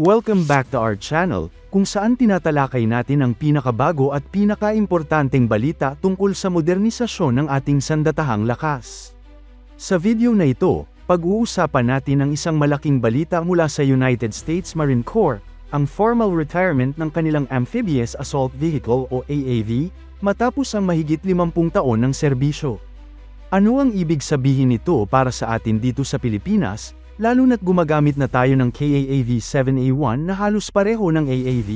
Welcome back to our channel, kung saan tinatalakay natin ang pinakabago at pinakaimportanteng balita tungkol sa modernisasyon ng ating sandatahang lakas. Sa video na ito, pag-uusapan natin ang isang malaking balita mula sa United States Marine Corps, ang formal retirement ng kanilang Amphibious Assault Vehicle o AAV, matapos ang mahigit 50 taon ng serbisyo. Ano ang ibig sabihin nito para sa atin dito sa Pilipinas, lalo na't gumagamit na tayo ng KAAV-7A1 na halos pareho ng AAV?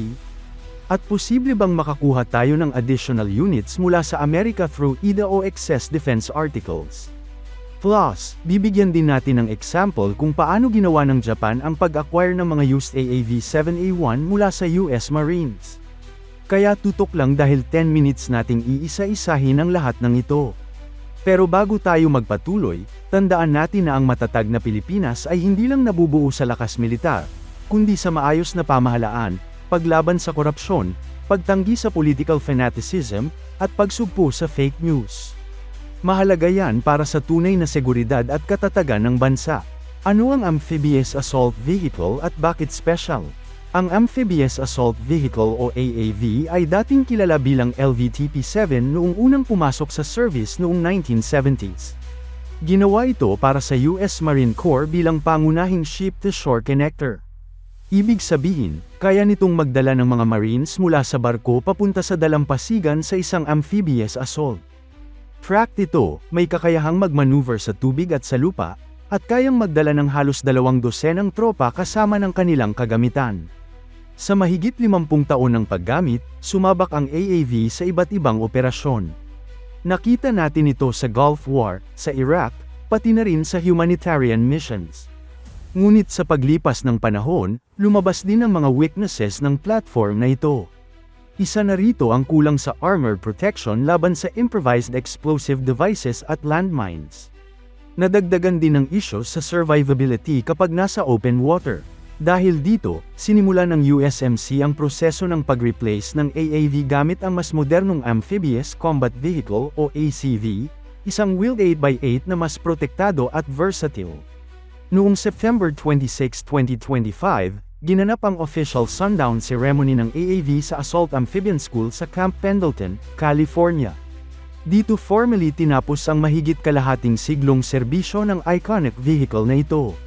At posible bang makakuha tayo ng additional units mula sa Amerika through EDA o Excess Defense Articles? Plus, bibigyan din natin ng example kung paano ginawa ng Japan ang pag-acquire ng mga used AAV-7A1 mula sa US Marines. Kaya tutok lang dahil 10 minutes nating iisa-isahin ang lahat ng ito. Pero bago tayo magpatuloy, tandaan natin na ang matatag na Pilipinas ay hindi lang nabubuo sa lakas militar, kundi sa maayos na pamahalaan, paglaban sa korupsyon, pagtanggi sa political fanaticism, at pagsugpo sa fake news. Mahalaga yan para sa tunay na seguridad at katatagan ng bansa. Ano ang Amphibious Assault Vehicle at bakit special? Ang Amphibious Assault Vehicle o AAV ay dating kilala bilang LVTP-7 noong unang pumasok sa service noong 1970s. Ginawa ito para sa US Marine Corps bilang pangunahing ship-to-shore connector. Ibig sabihin, kaya nitong magdala ng mga Marines mula sa barko papunta sa dalampasigan sa isang amphibious assault. Tracked ito, may kakayahang magmaneuver sa tubig at sa lupa, at kayang magdala ng halos dalawang dosenang tropa kasama ng kanilang kagamitan. Sa mahigit 50 taon ng paggamit, sumabak ang AAV sa iba't ibang operasyon. Nakita natin ito sa Gulf War, sa Iraq, pati na rin sa humanitarian missions. Ngunit sa paglipas ng panahon, lumabas din ang mga weaknesses ng platform na ito. Isa na rito ang kulang sa armor protection laban sa improvised explosive devices at landmines. Nadagdagan din ng issues sa survivability kapag nasa open water. Dahil dito, sinimula ng USMC ang proseso ng pag-replace ng AAV gamit ang mas modernong Amphibious Combat Vehicle o ACV, isang wheeled 8x8 na mas protektado at versatile. Noong September 26, 2025, ginanap ang official sundown ceremony ng AAV sa Assault Amphibian School sa Camp Pendleton, California. Dito formally tinapos ang mahigit kalahating siglong serbisyo ng iconic vehicle na ito.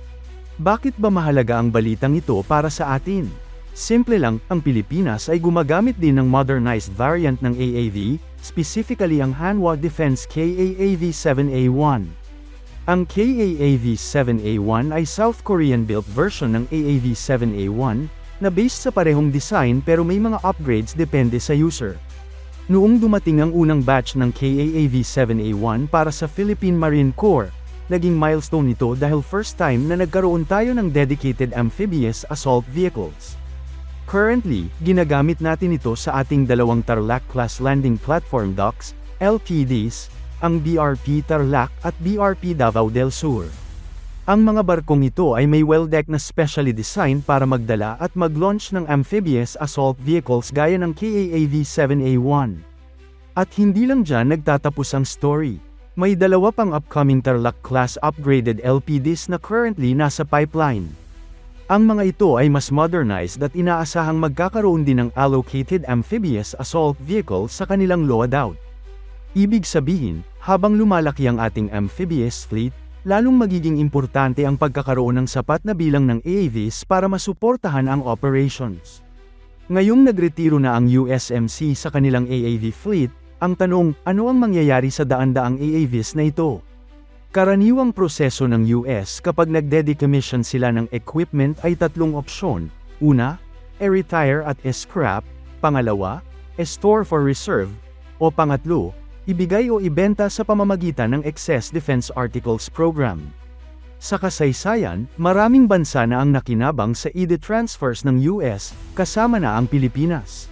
Bakit ba mahalaga ang balitang ito para sa atin? Simple lang, ang Pilipinas ay gumagamit din ng modernized variant ng AAV, specifically ang Hanwha Defense KAAV-7A1. Ang KAAV-7A1 ay South Korean-built version ng AAV-7A1, na based sa parehong design pero may mga upgrades depende sa user. Noong dumating ang unang batch ng KAAV-7A1 para sa Philippine Marine Corps, naging milestone ito dahil first time na nagkaroon tayo ng dedicated amphibious assault vehicles. Currently, ginagamit natin ito sa ating dalawang Tarlac class landing platform docks, LPDs, ang BRP Tarlac at BRP Davao del Sur. Ang mga barkong ito ay may well-deck na specially designed para magdala at mag-launch ng amphibious assault vehicles gaya ng KAAV-7A1. At hindi lang dyan nagtatapos ang story. May dalawa pang upcoming Tarlac class upgraded LPDs na currently nasa pipeline. Ang mga ito ay mas modernized at inaasahang magkakaroon din ng allocated amphibious assault vehicles sa kanilang loadout. Ibig sabihin, habang lumalaki ang ating amphibious fleet, lalong magiging importante ang pagkakaroon ng sapat na bilang ng AAVs para masuportahan ang operations. Ngayong nagretiro na ang USMC sa kanilang AAV fleet, ang tanong, ano ang mangyayari sa daan-daang AAVs na ito? Karaniwang proseso ng US kapag nagdedecommission sila ng equipment ay tatlong opsyon. Una, e-retire at e-scrap. Pangalawa, e-store for reserve. O pangatlo, ibigay o ibenta sa pamamagitan ng Excess Defense Articles Program. Sa kasaysayan, maraming bansa na ang nakinabang sa EDE transfers ng US, kasama na ang Pilipinas.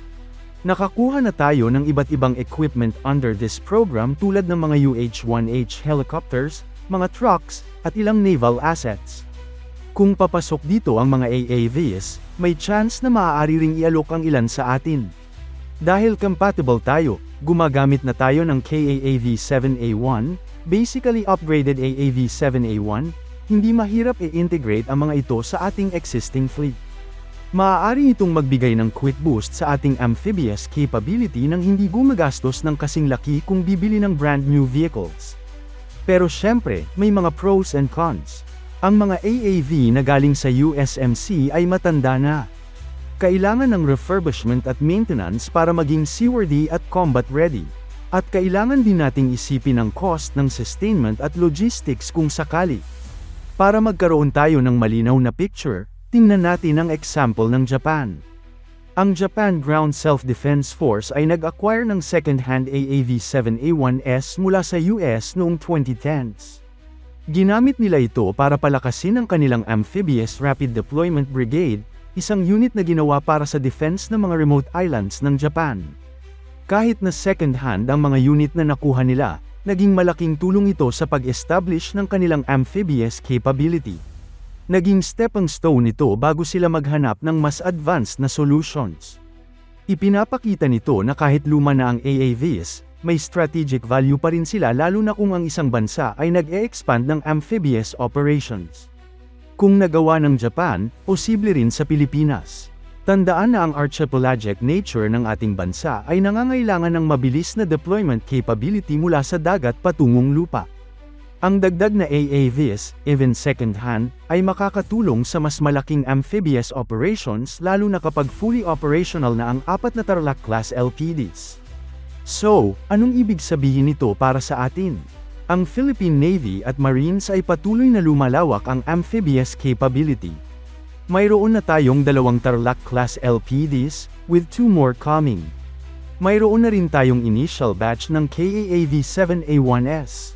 Nakakuha na tayo ng iba't ibang equipment under this program tulad ng mga UH-1H helicopters, mga trucks, at ilang naval assets. Kung papasok dito ang mga AAVs, may chance na maaari ring ialok ang ilan sa atin. Dahil compatible tayo, gumagamit na tayo ng KAAV-7A1, basically upgraded AAV-7A1, hindi mahirap i-integrate ang mga ito sa ating existing fleet. Maaari itong magbigay ng quick boost sa ating amphibious capability nang hindi gumagastos ng kasing laki kung bibili ng brand new vehicles. Pero syempre, may mga pros and cons. Ang mga AAV na galing sa USMC ay matanda na. Kailangan ng refurbishment at maintenance para maging seaworthy at combat ready. At kailangan din nating isipin ang cost ng sustainment at logistics kung sakali. Para magkaroon tayo ng malinaw na picture, tingnan natin ang example ng Japan. Ang Japan Ground Self-Defense Force ay nag-acquire ng second-hand AAV-7A1S mula sa US noong 2010s. Ginamit nila ito para palakasin ang kanilang Amphibious Rapid Deployment Brigade, isang unit na ginawa para sa defense ng mga remote islands ng Japan. Kahit na second-hand ang mga unit na nakuha nila, naging malaking tulong ito sa pag-establish ng kanilang amphibious capability. Naging stepping stone ito bago sila maghanap ng mas advanced na solutions. Ipinapakita nito na kahit luma na ang AAVs, may strategic value pa rin sila lalo na kung ang isang bansa ay nag-e-expand ng amphibious operations. Kung nagawa ng Japan, posible rin sa Pilipinas. Tandaan na ang archipelagic nature ng ating bansa ay nangangailangan ng mabilis na deployment capability mula sa dagat patungong lupa. Ang dagdag na AAVs, even second-hand, ay makakatulong sa mas malaking amphibious operations lalo na kapag fully operational na ang apat na Tarlac class LPDs. So, anong ibig sabihin nito para sa atin? Ang Philippine Navy at Marines ay patuloy na lumalawak ang amphibious capability. Mayroon na tayong dalawang Tarlac class LPDs, with two more coming. Mayroon na rin tayong initial batch ng KAAV-7A1S.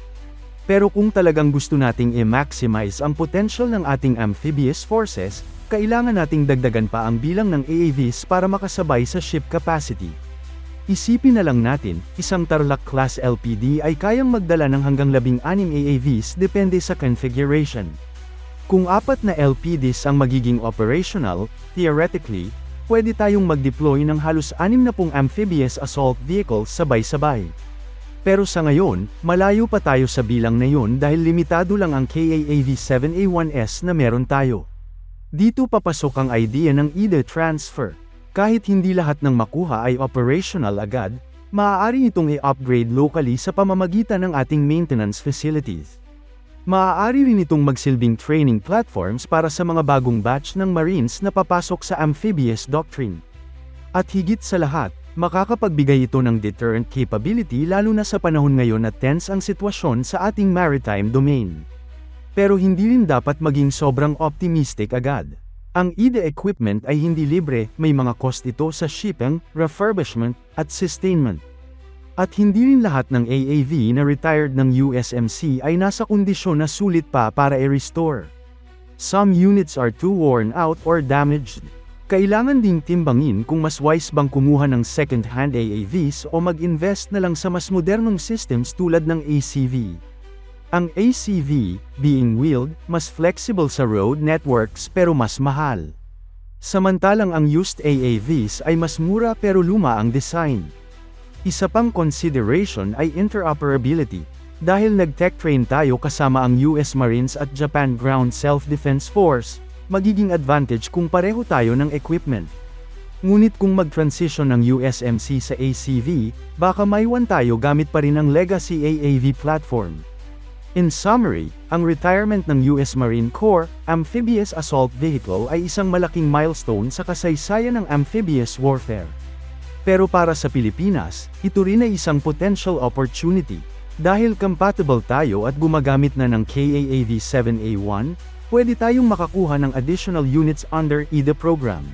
Pero kung talagang gusto nating i-maximize ang potential ng ating amphibious forces, kailangan nating dagdagan pa ang bilang ng AAVs para makasabay sa ship capacity. Isipin na lang natin, isang Tarlac class LPD ay kayang magdala ng hanggang 16 AAVs depende sa configuration. Kung apat na LPDs ang magiging operational, theoretically, pwede tayong mag-deploy ng halos 60 amphibious assault vehicles sabay-sabay. Pero sa ngayon, malayo pa tayo sa bilang na yun dahil limitado lang ang KAAV-7A1S na meron tayo. Dito papasok ang idea ng either transfer. Kahit hindi lahat ng makuha ay operational agad, maaari itong i-upgrade locally sa pamamagitan ng ating maintenance facilities. Maaari rin itong magsilbing training platforms para sa mga bagong batch ng Marines na papasok sa amphibious doctrine. At higit sa lahat, makakapagbigay ito ng deterrent capability lalo na sa panahon ngayon na tense ang sitwasyon sa ating maritime domain. Pero hindi rin dapat maging sobrang optimistic agad. Ang IDE equipment ay hindi libre, may mga cost ito sa shipping, refurbishment, at sustainment. At hindi rin lahat ng AAV na retired ng USMC ay nasa kondisyon na sulit pa para i-restore. Some units are too worn out or damaged. Kailangan ding timbangin kung mas wise bang kumuha ng second-hand AAVs o mag-invest na lang sa mas modernong systems tulad ng ACV. Ang ACV, being wheeled, mas flexible sa road networks pero mas mahal. Samantalang ang used AAVs ay mas mura pero luma ang design. Isa pang consideration ay interoperability. Dahil nag-tech train tayo kasama ang US Marines at Japan Ground Self-Defense Force, magiging advantage kung pareho tayo ng equipment. Ngunit kung mag-transition ng USMC sa ACV, baka maiwan tayo gamit pa rin ang legacy AAV platform. In summary, ang retirement ng US Marine Corps Amphibious Assault Vehicle ay isang malaking milestone sa kasaysayan ng amphibious warfare. Pero para sa Pilipinas, ito rin ay isang potential opportunity. Dahil compatible tayo at gumagamit na ng KAAV-7A1, pwede tayong makakuha ng additional units under IDA program.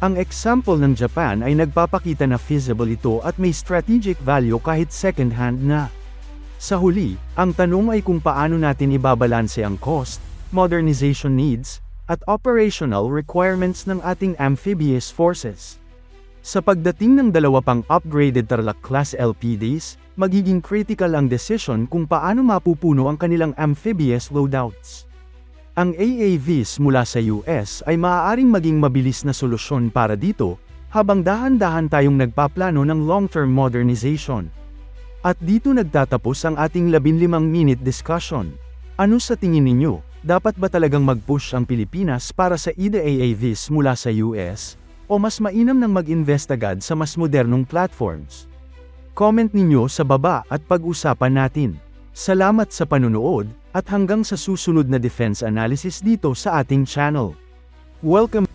Ang example ng Japan ay nagpapakita na feasible ito at may strategic value kahit second-hand na. Sa huli, ang tanong ay kung paano natin ibabalanse ang cost, modernization needs, at operational requirements ng ating amphibious forces. Sa pagdating ng dalawa pang upgraded Tarlac class LPDs, magiging critical ang decision kung paano mapupuno ang kanilang amphibious loadouts. Ang AAVs mula sa US ay maaaring maging mabilis na solusyon para dito, habang dahan-dahan tayong nagpaplano ng long-term modernization. At dito nagtatapos ang ating 15-minute discussion. Ano sa tingin ninyo? dapat ba talagang mag-push ang Pilipinas para sa EDAAVs mula sa US? O mas mainam nang mag-invest agad sa mas modernong platforms? Comment ninyo sa baba at pag-usapan natin. Salamat sa panunood, at hanggang sa susunod na defense analysis dito sa ating channel. Welcome!